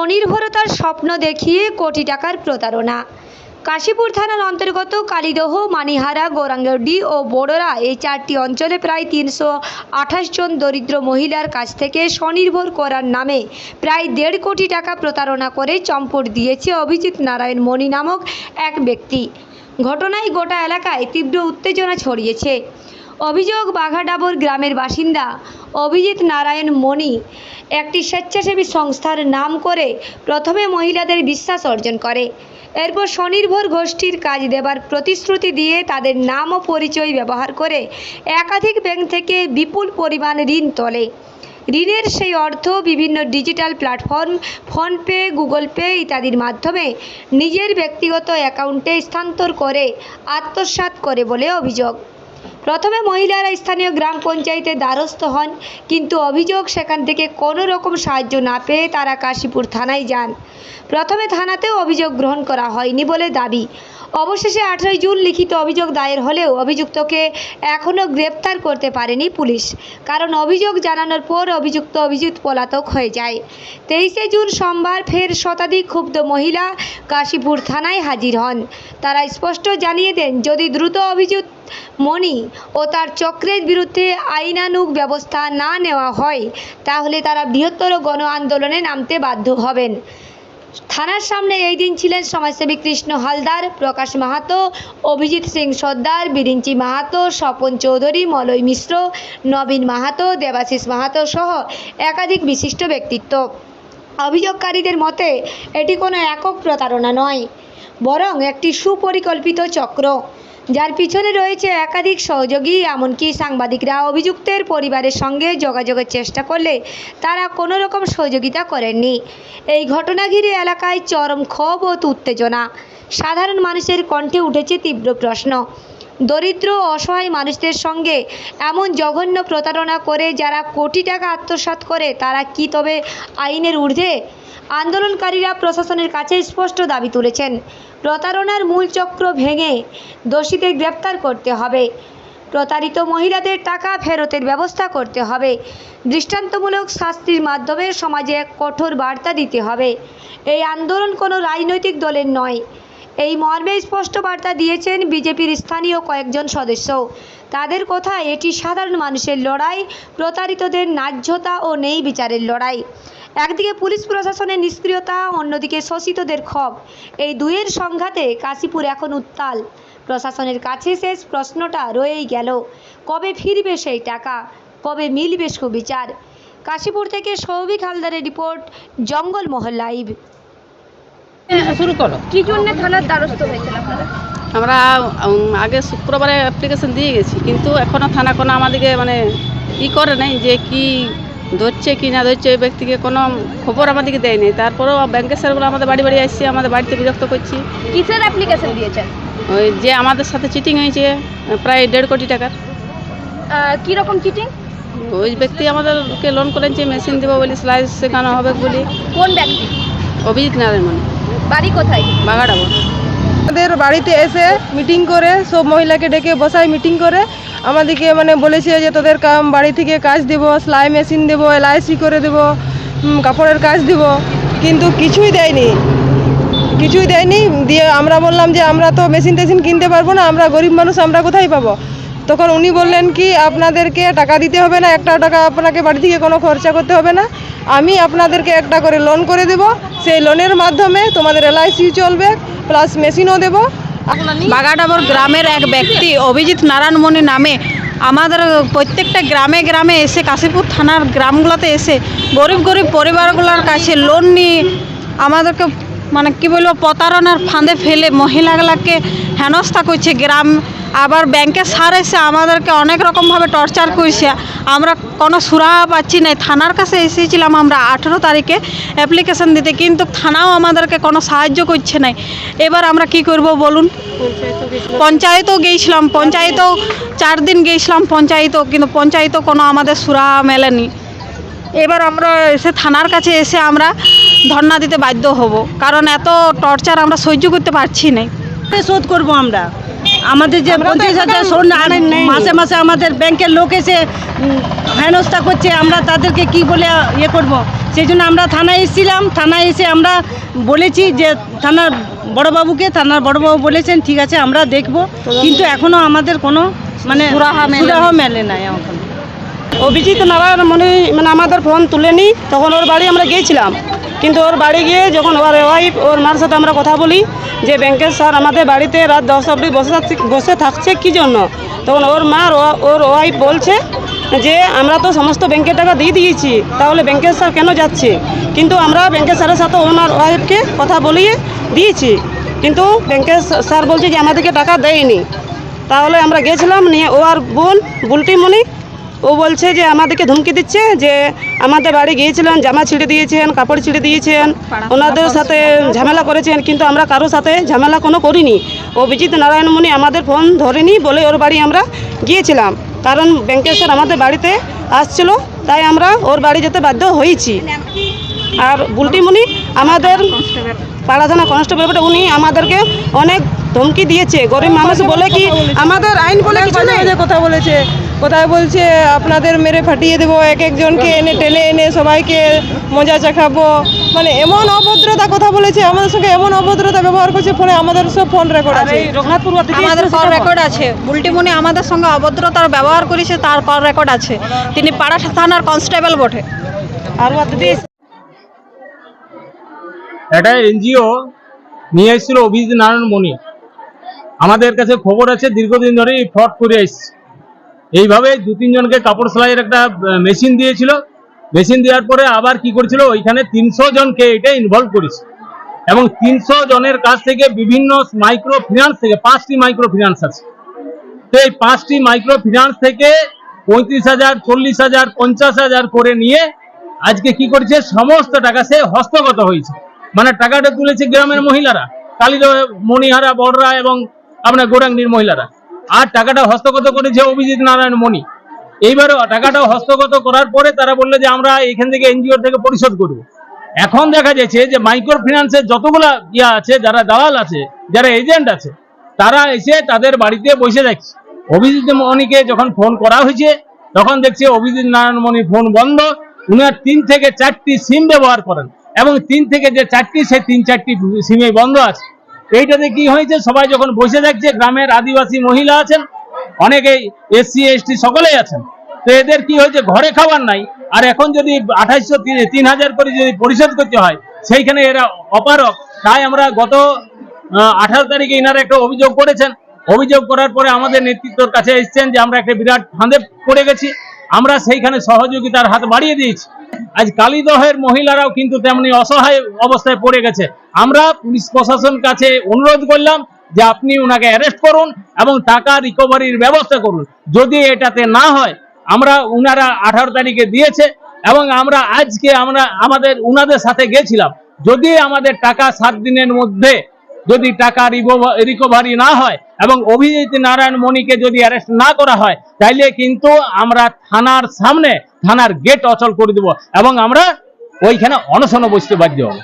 স্বনির্ভরতার স্বপ্ন দেখিয়ে কোটি টাকার প্রতারণা। কাশীপুর থানার অন্তর্গত কালীদহ, মানিহারা, গৌরাঙ্গডি ও বোড়রা এই চারটি অঞ্চলে প্রায় তিনশো আঠাশ জন দরিদ্র মহিলার কাছ থেকে স্বনির্ভর করার নামে প্রায় দেড় কোটি টাকা প্রতারণা করে চম্পট দিয়েছে অভিজিৎ নারায়ণ মণি নামক এক ব্যক্তি। ঘটনায় গোটা এলাকায় তীব্র উত্তেজনা ছড়িয়েছে। অভিযোগ, বাঘাডাবর গ্রামের বাসিন্দা অভিজিৎ নারায়ণ মণি একটি স্বেচ্ছাসেবী সংস্থার নাম করে প্রথমে মহিলাদের বিশ্বাস অর্জন করে। এরপর স্বনির্ভর গোষ্ঠীর কাজ দেবার প্রতিশ্রুতি দিয়ে তাদের নাম ও পরিচয় ব্যবহার করে একাধিক ব্যাংক থেকে বিপুল পরিমাণ ঋণ তোলে। ঋণের সেই অর্থ বিভিন্ন digital platform, PhonePe, Google Pay ইত্যাদির মাধ্যমে নিজের ব্যক্তিগত অ্যাকাউন্টে স্থানান্তর করে আত্মসাৎ করে বলে অভিযোগ। প্রথমে মহিলারা স্থানীয় গ্রাম পঞ্চায়েতে দ্বারস্থ হন, কিন্তু অভিযোগ সেখান থেকে কোনো রকম সাহায্য না পেয়ে তারা কাশীপুর থানায় যান। প্রথমে থানাতেও অভিযোগ গ্রহণ করা হয়নি বলে দাবি। অবশেষে আঠেরোই জুন লিখিত অভিযোগ দায়ের হলেও অভিযুক্তকে এখনও গ্রেপ্তার করতে পারেনি পুলিশ। কারণ অভিযোগ জানানোর পর অভিযুক্ত অভিজিৎ পলাতক হয়ে যায়। তেইশে জুন সোমবার ফের শতাধিক ক্ষুব্ধ মহিলা কাশীপুর থানায় হাজির হন। তারা স্পষ্ট জানিয়ে দেন, যদি দ্রুত অভিযুক্ত মণি ও তার চক্রের বিরুদ্ধে আইনানুগ ব্যবস্থা না নেওয়া হয়, তাহলে তারা বৃহত্তর গণ আন্দোলনে নামতে বাধ্য হবেন। থানার সামনে এই দিন ছিলেন সমাজসেবী কৃষ্ণ হালদার, প্রকাশ মাহাতো, অভিজিৎ সিং সর্দার, বিরিঞ্চি মাহাতো, স্বপন চৌধুরী, মলয় মিশ্র, নবীন মাহাতো, দেবাশিস মাহাতো সহ একাধিক বিশিষ্ট ব্যক্তিত্ব। অভিযোগকারীদের মতে, এটি কোনো একক প্রতারণা নয়, বরং একটি সুপরিকল্পিত চক্র। যার পিছনে রয়েছে একাধিক সহযোগী, এমনকি সাংবাদিকরা অভিযুক্তের পরিবারের সঙ্গে যোগাযোগের চেষ্টা করলে তারা কোনো রকম সহযোগিতা করেননি। এই ঘটনা ঘিরে এলাকায় চরম ক্ষোভ ও উত্তেজনা। সাধারণ মানুষের কণ্ঠে উঠেছে তীব্র প্রশ্ন। দরিদ্র, অসহায় মানুষদের সঙ্গে এমন জঘন্য প্রতারণা করে যারা কোটি টাকা আত্মসাৎ করে, তারা কি তবে আইনের ঊর্ধ্বে? আন্দোলনকারীরা প্রশাসনের কাছে স্পষ্ট দাবি তুলেছেন। প্রতারণার মূল চক্র ভেঙে দোষীদের গ্রেপ্তার করতে হবে। প্রতারিত মহিলাদের টাকা ফেরতের ব্যবস্থা করতে হবে। দৃষ্টান্তমূলক শাস্তির মাধ্যমে সমাজে এক কঠোর বার্তা দিতে হবে। এই আন্দোলন কোনো রাজনৈতিক দলের নয়। এই মর্মে স্পষ্ট বার্তা দিয়েছেন বিজেপির স্থানীয় কয়েকজন সদস্য। তাদের কথা এটি সাধারণ মানুষের লড়াই, প্রতারিতদের ন্যায্যতা ও নেই বিচারের লড়াই। একদিকে পুলিশ প্রশাসনের নিষ্ক্রিয়তা অন্যদিকে শোষিতদের ক্ষোভ। এই দুয়ের সংঘাতে কাশীপুর এখন উত্তাল। প্রশাসনের কাছে শেষ প্রশ্নটা রয়েই গেল কবে ফিরবে সেই টাকা? কবে মিলবে সুবিচার? কাশীপুর থেকে সৌভিক হালদারের রিপোর্ট জঙ্গলমহল লাইভ। শুরু করো। কি জন্য থানার দ্বারস্থ হয়েছিল আপনারা? আমরা আগে শুক্রবারে অ্যাপ্লিকেশন দিয়ে গেছি কিন্তু এখনও থানা কোনো আমাদেরকে মানে ই করে নাই যে কি ধরছে কি না ধরছে ওই ব্যক্তিকে কোনো খবর আমাদেরকে দেয়নি। তারপরেও ব্যাংকের স্যারগুলো আমাদের বাড়ি বাড়ি আসছে আমাদের বাড়িতে বিরক্ত করছি। কিসের অ্যাপ্লিকেশন দিয়েছেন? ওই যে আমাদের সাথে চিটিং হয়েছে প্রায় দেড় কোটি টাকার। কীরকম চিটিং ওই ব্যক্তি আমাদেরকে লোন করেছে মেশিন দেবো বলি সেলাই শেখানো হবে বলি। কোন ব্যক্তি অভিজিৎ নারায়ণ মানে বাড়ি কোথায়? বাগাড়াবো আমাদের বাড়িতে এসে মিটিং করে সব মহিলাকে ডেকে বসায় মিটিং করে। আমাদেরকে মানে বলেছে যে তোদের কাম বাড়ি থেকে কাজ দেবো, সেলাই মেশিন দেবো এলআইসি করে দেবো কাপড়ের কাজ দেবো। কিন্তু কিছুই দেয়নি। কিছুই দেয়নি। দিয়ে আমরা বললাম যে আমরা তো মেশিন টেশিন কিনতে পারব না, আমরা গরিব মানুষ, আমরা কোথায় পাবো? তখন উনি বললেন কি, আপনাদেরকে টাকা দিতে হবে না একটা টাকা আপনাকে বাড়ি থেকে কোনো খরচা করতে হবে না। আমি আপনাদেরকে একটা করে লোন করে দেব। সেই লোনের মাধ্যমে তোমাদের এলআইসি চলবে প্লাস মেশিনও দেবো। বাগাডাবর গ্রামের এক ব্যক্তি, অভিজিৎ নারায়ণমণি নামে। আমাদের প্রত্যেকটা গ্রামে গ্রামে এসে, কাশীপুর থানার গ্রামগুলোতে এসে, গরিব গরিব পরিবারগুলোর কাছে লোন নিয়ে আমাদেরকে মানে কি বলব, প্রতারণার ফাঁদে ফেলে মহিলাগুলাকে হেনস্থা করছে গ্রাম। আবার ব্যাংকের সার এসে আমাদেরকে অনেক রকমভাবে টর্চার করছে আমরা কোনো সুরাহা পাচ্ছি না থানার কাছে এসেছিলাম আমরা আঠেরো তারিখে অ্যাপ্লিকেশন দিতে, কিন্তু থানাও আমাদেরকে কোনো সাহায্য করছে নাই। এবার আমরা কি করব বলুন? পঞ্চায়েতও গিয়েছিলাম পঞ্চায়েতও চার দিন গিয়েছিলাম পঞ্চায়েতও, কিন্তু পঞ্চায়েতও কোনো আমাদের সুরা মেলেনি। এবার আমরা এসে থানার কাছে এসে আমরা ধর্ণা দিতে বাধ্য হব, কারণ এত টর্চার আমরা সহ্য করতে পারছি না শোধ করব আমরা। আমাদের যে পঞ্চাশ হাজার শোন মাসে মাসে আমাদের ব্যাংকের লোক এসে হেনস্থা করছে আমরা তাদেরকে কি বলে ইয়ে করব? সেই জন্য আমরা থানায় এসেছিলাম থানায় এসে আমরা বলেছি যে থানার বড়বাবুকে থানার বড়বাবু বলেছেন ঠিক আছে আমরা দেখব। কিন্তু এখনও আমাদের কোনো মানে সুরাহা মেলে নাই এখন। অভিজিৎ নারায়ণ মনে মানে আমাদের ফোন তুলেনি তখন ওর বাড়ি আমরা গিয়েছিলাম। কিন্তু ওর বাড়ি গিয়ে যখন ওর ওয়াইফ ওর মার সাথে আমরা কথা বলি, যে ব্যাংকের স্যার আমাদের বাড়িতে রাত দশ অবধি বসে বসে থাকছে কী জন্য? তখন ওর মা ওর ওয়াইফ বলছে যে, আমরা তো সমস্ত ব্যাংকের টাকা দিয়ে দিয়েছি, তাহলে ব্যাংকের স্যার কেন যাচ্ছে? কিন্তু আমরা ব্যাংকের স্যারের সাথে ওনার ওয়াইফকে কথা বলিয়ে দিয়েছি। কিন্তু ব্যাংকের স্যার বলছে যে, আমাদেরকে টাকা দেয়নি। তাহলে আমরা গেছিলাম, নিয়ে ও আর বোন, বুলটিমণি ও বলছে যে আমাদেরকে ধমকি দিচ্ছে যে আমাদের বাড়ি গিয়েছিলেন জামা ছিঁড়ে দিয়েছেন কাপড় ছিঁড়ে দিয়েছেন ওনাদের সাথে ঝামেলা করেছেন কিন্তু আমরা কারোর সাথে ঝামেলা কোনো করিনি। অভিজিৎ নারায়ণমণি আমাদের ফোন ধরেনি বলে ওর বাড়ি আমরা গিয়েছিলাম। কারণ ব্যাংকের স্যার আমাদের বাড়িতে আসছিল তাই আমরা ওর বাড়ি যেতে বাধ্য হয়েছি। আর বুলটিমণি আমাদের পাড়া থানা কনস্টেবল উনি আমাদেরকে অনেক ধমকি দিয়েছে। গরিব মানুষ বলে কি আমাদের আইন বলে কিছু নেই? কথা বলেছে। কোথায় বলছে আপনাদের মেরে ফাটিয়ে দেবো এক একজনকে এনে টেনে এনে সবাইকে মজা চাখাবো। মানে এমন অভদ্রতা কথা বলেছে আমাদের সঙ্গে এমন অভদ্রতা ব্যবহার করছে ফোনে আমাদের সব ফোন রেকর্ড আছে। আমাদের কল রেকর্ড আছে। বুলটিমনি আমাদের সঙ্গে অভদ্রতার ব্যবহার করেছে তার কল রেকর্ড আছে। তিনি পাড়া থানার কনস্টেবল বটে। আর একটা এনজিও নিয়ে এসেছিল অভিজিৎ নারায়ণ মণি আমাদের কাছে খবর আছে দীর্ঘদিন ধরে ফ্রড করে এসছে। এইভাবে দু তিনজনকে কাপড় সেলাইয়ের একটা মেশিন দিয়েছিল। মেশিন দেওয়ার পরে আবার কি করেছিল? ওইখানে তিনশো জনকে এটা ইনভলভ করেছে। এবং তিনশো জনের কাছ থেকে বিভিন্ন মাইক্রো ফিনান্স থেকে, পাঁচটি মাইক্রো ফিনান্স আছে। তো এই পাঁচটি মাইক্রো ফিনান্স থেকে পঁয়ত্রিশ হাজার, চল্লিশ হাজার, পঞ্চাশ হাজার করে নিয়ে আজকে কি করেছে? সমস্ত টাকা সে হস্তগত হয়েছে। মানে টাকাটা তুলেছে গ্রামের মহিলারা কালীর মণিহারা, বড়রা এবং আপনার গোরাঙ্গির মহিলারা। আর টাকাটা হস্তগত করেছে অভিজিৎ নারায়ণ মণি। এইবারও টাকাটা হস্তগত করার পরে তারা বলল যে আমরা এখান থেকে এনজিও থেকে পরিশোধ করব। এখন দেখা যাচ্ছে যে মাইক্রো ফিনান্সের যতগুলা ইয়া আছে, যারা দালাল আছে, যারা এজেন্ট আছে, তারা এসে তাদের বাড়িতে বসে যাচ্ছে অভিজিৎ মণিকে যখন ফোন করা হয়েছে, তখন দেখছি অভিজিৎ নারায়ণ মণির ফোন বন্ধ। উনার তিন থেকে চারটি সিম ব্যবহার করেন এবং তিন থেকে যে চারটি সে তিন চারটি সিমে বন্ধ আছে। এইটাতে কি হয়েছে? সবাই যখন বসে থাকছে গ্রামের আদিবাসী মহিলা আছেন, অনেকেই এসসি, এসটি সকলেই আছেন। তো এদের কি হয়েছে? ঘরে খাবার নাই। আর এখন যদি আঠাইশশো তিন হাজার করে যদি পরিশোধ করতে হয়, সেইখানে এরা অপারক তাই আমরা গত আঠারো তারিখে ইনারা একটা অভিযোগ করেছেন। অভিযোগ করার পরে আমাদের নেতৃত্বর কাছে এসেছেন যে আমরা একটা বিরাট ফাঁদে পড়ে গেছি। আমরা সেইখানে সহযোগিতার হাত বাড়িয়ে দিয়েছি। আজ কালীদহের মহিলারাও কিন্তু তেমনি অসহায় অবস্থায় পড়ে গেছে। আমরা পুলিশ প্রশাসন কাছে অনুরোধ করলাম যে আপনি ওনাকে অ্যারেস্ট করুন এবং টাকা রিকভারির ব্যবস্থা করুন। যদি এটাতে না হয়, আমরা উনারা আঠারো তারিখে দিয়েছে এবং আমরা আজকে আমরা আমাদের উনাদের সাথে গেছিলাম। যদি আমাদের টাকা সাত দিনের মধ্যে যদি টাকা রিকভারি না হয় এবং অভিজিৎ নারায়ণ মণিকে যদি অ্যারেস্ট না করা হয়, তাইলে কিন্তু আমরা থানার সামনে থানার গেট অচল করে দেব এবং আমরা ওইখানে অনশন বসতে বাধ্য হব।